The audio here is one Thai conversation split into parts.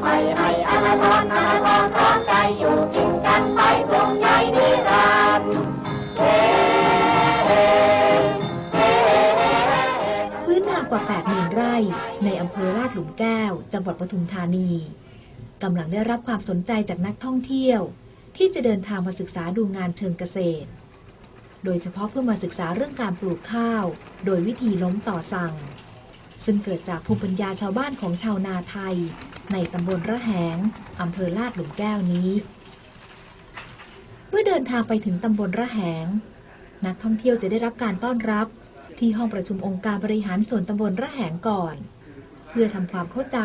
ใหม่ให้อนาทรอนาทรพร้อมใจอยู่กินกันไปปรุงใจนิรันดร์พื้นนากว่า 80,000 ไร่ ในอำเภอลาดหลุมแก้ว จังหวัดปทุมธานีกำลังได้รับความสนใจจากนักท่องเที่ยว ที่จะเดินทางมาศึกษาดูงานเชิงเกษตร โดยเฉพาะเพื่อมาศึกษาเรื่องการปลูกข้าว โดยวิธีล้มต่อสั่ง ซึ่งเกิดจากภูมิปัญญาชาวบ้านของชาวนาไทย ในตำบลระแหงอำเภอลาดหลุมแก้วนี้ เมื่อเดินทางไปถึงตำบลระแหง นักท่องเที่ยวจะได้รับการต้อนรับที่ห้องประชุมองค์การบริหารส่วนตำบลระแหงก่อน เพื่อทำความเข้าใจ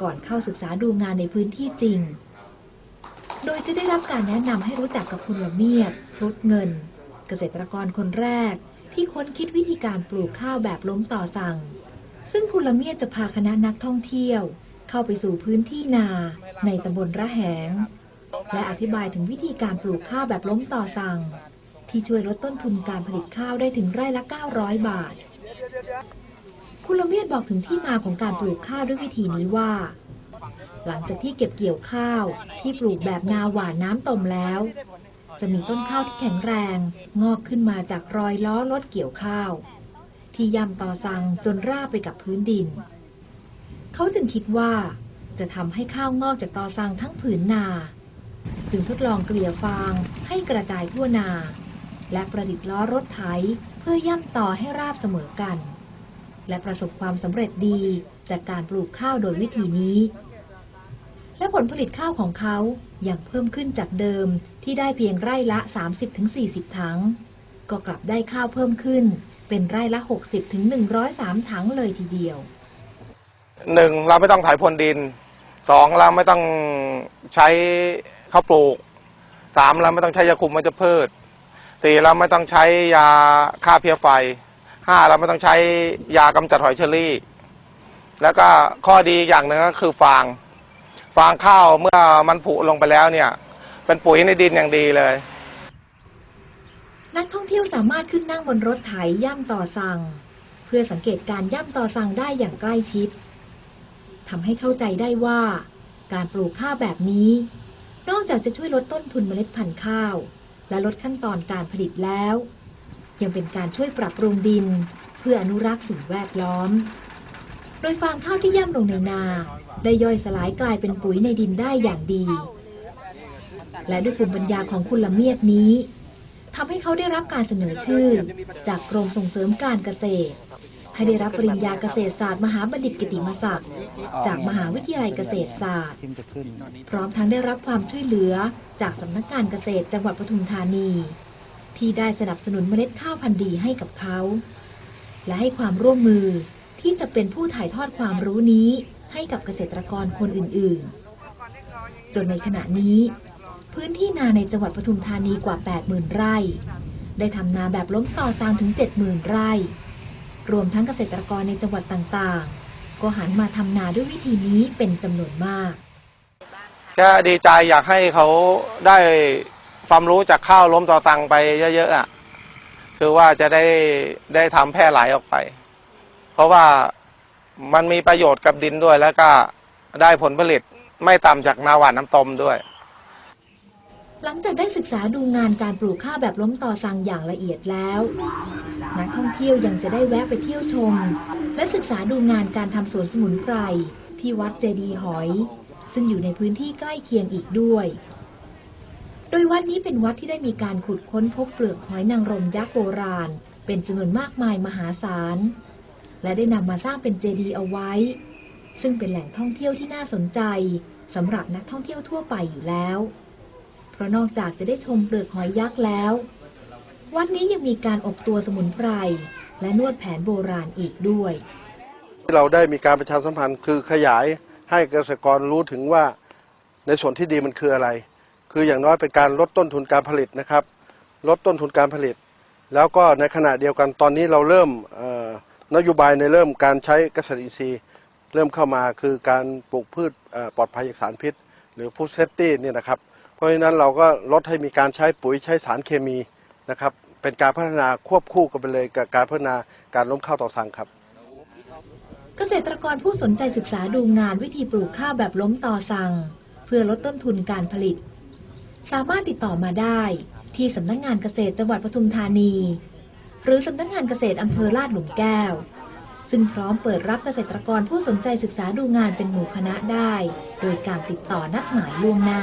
ก่อนเข้าศึกษาดูงานในพื้นที่จริง โดยจะได้รับการแนะนำให้รู้จักกับคุณละเมียดรุดเงิน เกษตรกรคนแรก ที่ค้นคิดวิธีการปลูกข้าวแบบล้มต่อสั่ง ซึ่งคุณละเมียดจะพาคณะนักท่องเที่ยว เข้าไปสู่พื้นที่นาในตำบลระแหง และอธิบายถึงวิธีการปลูกข้าวแบบล้มต่อสั่ง ที่ช่วยลดต้นทุนการผลิตข้าวได้ถึงไร่ละ 900 บาท คุณละเมียดบอกถึงที่มาของการปลูกข้าวด้วยวิธีนี้ว่า หลังจากที่เก็บเกี่ยวข้าวที่ปลูกแบบนาหวานน้ำต้มแล้ว จะมีต้นข้าวที่แข็งแรง งอกขึ้นมาจากรอยล้อรถเกี่ยวข้าว ที่ย่ำต่อสังจนราบไปกับพื้นดิน เขาจึงคิดว่าจะทำให้ข้าวงอกจากตอสังทั้งผืนนา จึงทดลองเกลี่ยฟางให้กระจายทั่วนา และประดิษฐ์ล้อรถไถเพื่อย่ำต่อให้ราบเสมอกัน และประสบความสำเร็จดีจากการปลูกข้าวโดยวิธีนี้ และผลผลิตข้าวของเขายังเพิ่มขึ้นจากเดิมที่ได้เพียงไร่ละ 30-40 ถัง ก็กลับได้ข้าวเพิ่มขึ้นเป็นไร่ละ 60-103 ถังเลยทีเดียว หนึ่งเราไม่ต้องไถ่ายพรวนดินสองเราไม่ต้องใช้ข้าวปลูกสามเราไม่ต้องใช้ยาคุมมันจะพืชสี่เราไม่ต้องใช้ยาฆ่าเพี้ยไฟห้าเราไม่ต้องใช้ยากำจัดหอยเชอรี่ แล้วก็ข้อดีอย่างหนึ่งก็คือฟาง ฟางข้าวเมื่อมันผุลงไปแล้วเนี่ย เป็นปุ๋ยในดินอย่างดีเลย นักท่องเที่ยวสามารถขึ้นนั่งบนรถไถย่ำต่อสั่ง เพื่อสังเกตการย่ำต่อสั่งได้อย่างใกล้ชิด ทำให้เข้าใจได้ว่า การปลูกข้าวแบบนี้ นอกจากจะช่วยลดต้นทุนเมล็ดพันธุ์ข้าว และลดขั้นตอนการผลิตแล้ว ยังเป็นการช่วยปรับปรุงดิน เพื่ออนุรักษ์สิ่งแวดล้อม โดยฟางข้าวที่ย่ำลงในนา ได้ย่อยสลายกลายเป็นปุ๋ยในดินได้อย่างดี และด้วยภูมิปัญญาของคุณละเมียดนี้ทำให้เขาได้รับการเสนอชื่อ จากกรมส่งเสริมการเกษตร ให้ได้รับปริญญาเกษตรศาสตร์มหาบัณฑิตกิติมศักดิ์จากมหาวิทยาลัยเกษตรศาสตร์ พร้อมทั้งได้รับความช่วยเหลือจากสำนักงานเกษตรจังหวัดปทุมธานี ที่ได้สนับสนุนเมล็ดข้าวพันธุ์ดีให้กับเขา และให้ความร่วมมือที่จะเป็นผู้ถ่ายทอดความรู้นี้ให้กับเกษตรกรคนอื่นๆ จนในขณะนี้ พื้นที่นาในจังหวัดปทุมธานีกว่า 80,000 ไร่ ได้ทำนาแบบล้มต่อซางถึง 70,000 ไร่ รวมทั้งเกษตรกรในจังหวัดต่างๆ ก็หันมาทำนาด้วยวิธีนี้เป็นจำนวนมาก ก็ดีใจอยากให้เขาได้ความรู้จากข้าวล้มต่อสั่งไปเยอะๆอะคือว่าจะได้ได้ทำแพร่หลายออกไป เพราะว่ามันมีประโยชน์กับดินด้วยแล้วก็ได้ผลผลิตไม่ต่ำจากนาหวานน้ำตมด้วย หลังจากได้ศึกษาดูงานการปลูกข้าวแบบล้มต่อสังอย่างละเอียดแล้ว นักท่องเที่ยวยังจะได้แวะไปเที่ยวชม และศึกษาดูงานการทำสวนสมุนไพรที่วัดเจดีหอย ซึ่งอยู่ในพื้นที่ใกล้เคียงอีกด้วย โดยวัดนี้เป็นวัดที่ได้มีการขุดค้นพบเปลือกหอยนางรมยักษ์โบราณ เป็นจำนวนมากมายมหาศาล และได้นำมาสร้างเป็นเจดีเอาไว้ ซึ่งเป็นแหล่งท่องเที่ยวที่น่าสนใจสำหรับนักท่องเที่ยวทั่วไปอยู่แล้ว ราะนอกจากจะได้ชมเปลือกหอยยักษ์แล้ว วัดนี้ยังมีการอบตัวสมุนไพร และนวดแผนโบราณอีกด้วย เราได้มีการประชาสัมพันธ์คือขยายให้เกษตรกรรู้ถึงว่าในส่วนที่ดีมันคืออะไร คืออย่างน้อยเป็นการลดต้นทุนการผลิตนะครับ ลดต้นทุนการผลิต แล้วก็ในขณะเดียวกันตอนนี้เราเริ่มนโยบายในเริ่มการใช้เกษตรอินทรีย์ เริ่มเข้ามาคือการปลูกพืชปลอดภัยจากสารพิษ หรือฟู้ดเซฟตี้เนี่ยนะครับ เพราะฉะนั้นเราก็ลดให้มีการใช้ปุ๋ยใช้สารเคมีนะครับเป็นการพัฒนาควบคู่กันไปเลยกับการพัฒนาการล้มข้าวต่อสั่งครับ เกษตรกรผู้สนใจศึกษาดูงานวิธีปลูกข้าวแบบล้มต่อสั่งเพื่อลดต้นทุนการผลิต สามารถติดต่อมาได้ที่สำนักงานเกษตรจังหวัดปทุมธานี หรือสำนักงานเกษตรอำเภอลาดหลุมแก้ว ซึ่งพร้อมเปิดรับเกษตรกรผู้สนใจศึกษาดูงานเป็นหมู่คณะได้ โดยการติดต่อนัดหมายล่วงหน้า